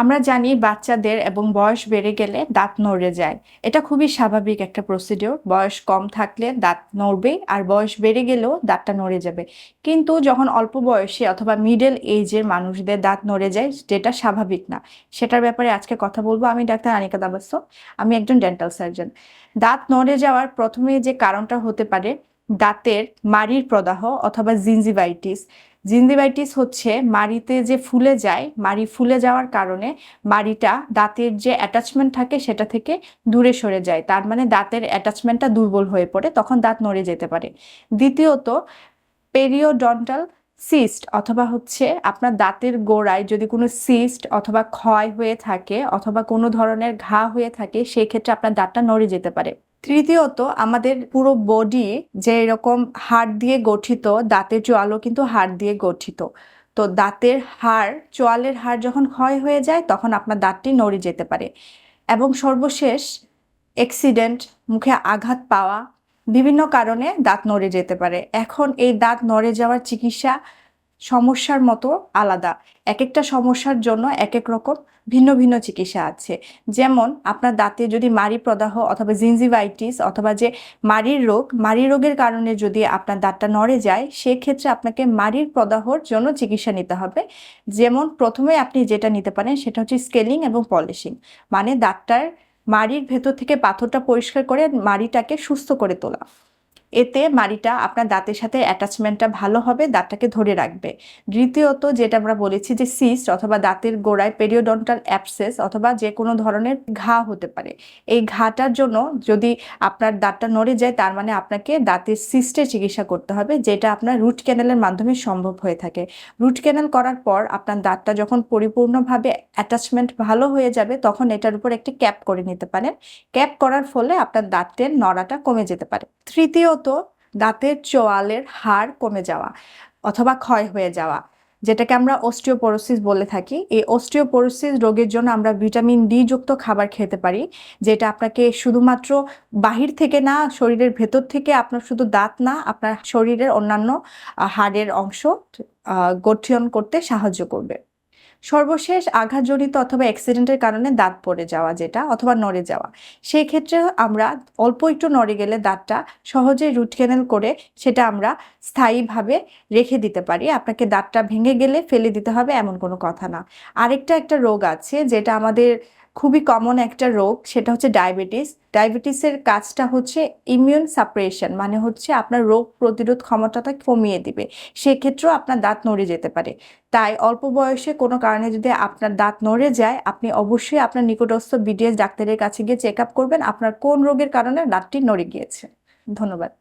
আমরা জানি বাচ্চাদের এবং বয়স বেড়ে গেলে দাঁত নড়ে যায়। এটা খুবই স্বাভাবিক একটা প্রসিডিওর বয়স কম থাকলে দাঁত নড়বে আর বয়স বেড়ে গেলেও দাঁতটা নড়ে যাবে। কিন্তু যখন অল্প বয়সে অথবা মিডল এজের মানুষদের দাঁত নড়ে যায় যেটা স্বাভাবিক না। সেটার ব্যাপারে আজকে কথা বলব। আমি ডাক্তার আনিকা দাবাস্য। আমি একজন ডেন্টাল সার্জন দাঁত নড়ে যাওয়ার প্রথমে যে কারণটা হতে পারে, দাঁতের মাড়ির প্রদাহ অথবা জিনজিভাইটিস জিনজিভাইটিস হচ্ছে মাড়িতে যে ফুলে যায়, মাড়ি ফুলে যাওয়ার কারণে মাড়িটা দাঁতের যে অ্যাটাচমেন্ট থাকে সেটা থেকে দূরে সরে যায়। তার মানে দাঁতের অ্যাটাচমেন্টটা দুর্বল হয়ে পড়ে, তখন দাঁত নড়ে যেতে পারে। দ্বিতীয়ত পেরিওডন্টাল সিস্ট অথবা হচ্ছে আপনার দাঁতের গোড়ায় যদি কোনো সিস্ট অথবা ক্ষয় হয়ে থাকে অথবা কোনো ধরনের ঘা হয়ে থাকে সেই ক্ষেত্রে আপনার দাঁতটা নড়ে যেতে পারে। তৃতীয়ত আমাদের পুরো বডি যে এরকম হাড় দিয়ে গঠিত, দাঁতের চোয়ালও কিন্তু হাড় দিয়ে গঠিত। তো দাঁতের হাড়, চোয়ালের হাড় যখন ক্ষয় হয়ে যায়, তখন আপনার দাঁতটি নড়ে যেতে পারে। এবং সর্বশেষ অ্যাক্সিডেন্ট মুখে আঘাত পাওয়া, বিভিন্ন কারণে দাঁত নড়ে যেতে পারে। এখন এই দাঁত নড়ে যাওয়ার চিকিৎসা সমস্যার মতো আলাদা। এক একটা সমস্যার জন্য এক এক রকম ভিন্ন ভিন্ন চিকিৎসা আছে। যেমন আপনার দাঁতে যদি মাড়ি প্রদাহ অথবা জিনজিভাইটিস অথবা যে মাড়ির রোগ মাড়ি রোগের কারণে যদি আপনার দাঁতটা নড়ে যায়, সেক্ষেত্রে আপনাকে মাড়ির প্রদাহর জন্য চিকিৎসা নিতে হবে। যেমন প্রথমে আপনি যেটা নিতে পারেন সেটা হচ্ছে স্কেলিং এবং পলিশিং। মানে দাঁতটার মাড়ির ভেতর থেকে পাথরটা পরিষ্কার করে মাড়িটাকে সুস্থ করে তোলা। এতে মাড়িটা আপনার দাঁতের সাথে অ্যাটাচমেন্টটা ভালো হবে, দাঁতটাকে ধরে রাখবে। দ্বিতীয়ত যেটা আমরা বলেছি যে সিস্ট অথবা দাঁতের গোড়ায় পেরিওডন্টাল অ্যাপসেস অথবা যে কোনো ধরনের ঘা হতে পারে। এই ঘাটার জন্য যদি আপনার দাঁতটা নড়ে যায়, তার মানে আপনাকে দাঁতের সিস্টের চিকিৎসা করতে হবে, যেটা আপনার রুট ক্যানেলের মাধ্যমে সম্ভব হয়ে থাকে। রুট ক্যানেল করার পর আপনার দাঁতটা যখন পরিপূর্ণভাবে অ্যাটাচমেন্ট ভালো হয়ে যাবে, তখন এটার উপর একটি ক্যাপ করে নিতে পারেন। ক্যাপ করার ফলে আপনার দাঁতের নড়াটা কমে যেতে পারে। তৃতীয়ত দাঁতের চোয়ালের হাড় কমে যাওয়া অথবা ক্ষয় হয়ে যাওয়া, যেটাকে আমরা অস্টিওপোরোসিস বলে থাকি। এই অস্টিওপোরোসিস রোগের জন্য আমরা ভিটামিন ডি যুক্ত খাবার খেতে পারি, যেটা আপনাকে শুধুমাত্র বাহির থেকে না, শরীরের ভেতর থেকে আপনার শুধু দাঁত না, আপনার শরীরের অন্যান্য হাড়ের অংশ গঠন করতে সাহায্য করবে। সর্বশেষ আঘাতজনিত অথবা অ্যাক্সিডেন্টের কারণে দাঁত পড়ে যাওয়া যেটা, অথবা নড়ে যাওয়া। সেই ক্ষেত্রে আমরা অল্প একটু নড়ে গেলে দাঁতটা সহজে রুট ক্যানেল করে সেটা আমরা স্থায়ীভাবে রেখে দিতে পারি। আপনাকে দাঁতটা ভেঙে গেলে ফেলে দিতে হবে এমন কোনো কথা না। আরেকটা একটা রোগ আছে যেটা আমাদের খুবই কমন একটা রোগ, সেটা হচ্ছে ডায়াবেটিস ডায়াবেটিসের কাজটা হচ্ছে ইমিউন সাপ্রেশন মানে হচ্ছে আপনার রোগ প্রতিরোধ ক্ষমতাটা কমিয়ে দিবে। সেক্ষেত্রেও আপনার দাঁত নড়ে যেতে পারে। তাই অল্প বয়সে কোনো কারণে যদি আপনার দাঁত নড়ে যায়, আপনি অবশ্যই আপনার নিকটস্থ বিডিএস ডাক্তারের কাছে গিয়ে চেক আপ করবেন। আপনার কোন রোগের কারণে দাঁতটি নড়ে গিয়েছে। ধন্যবাদ।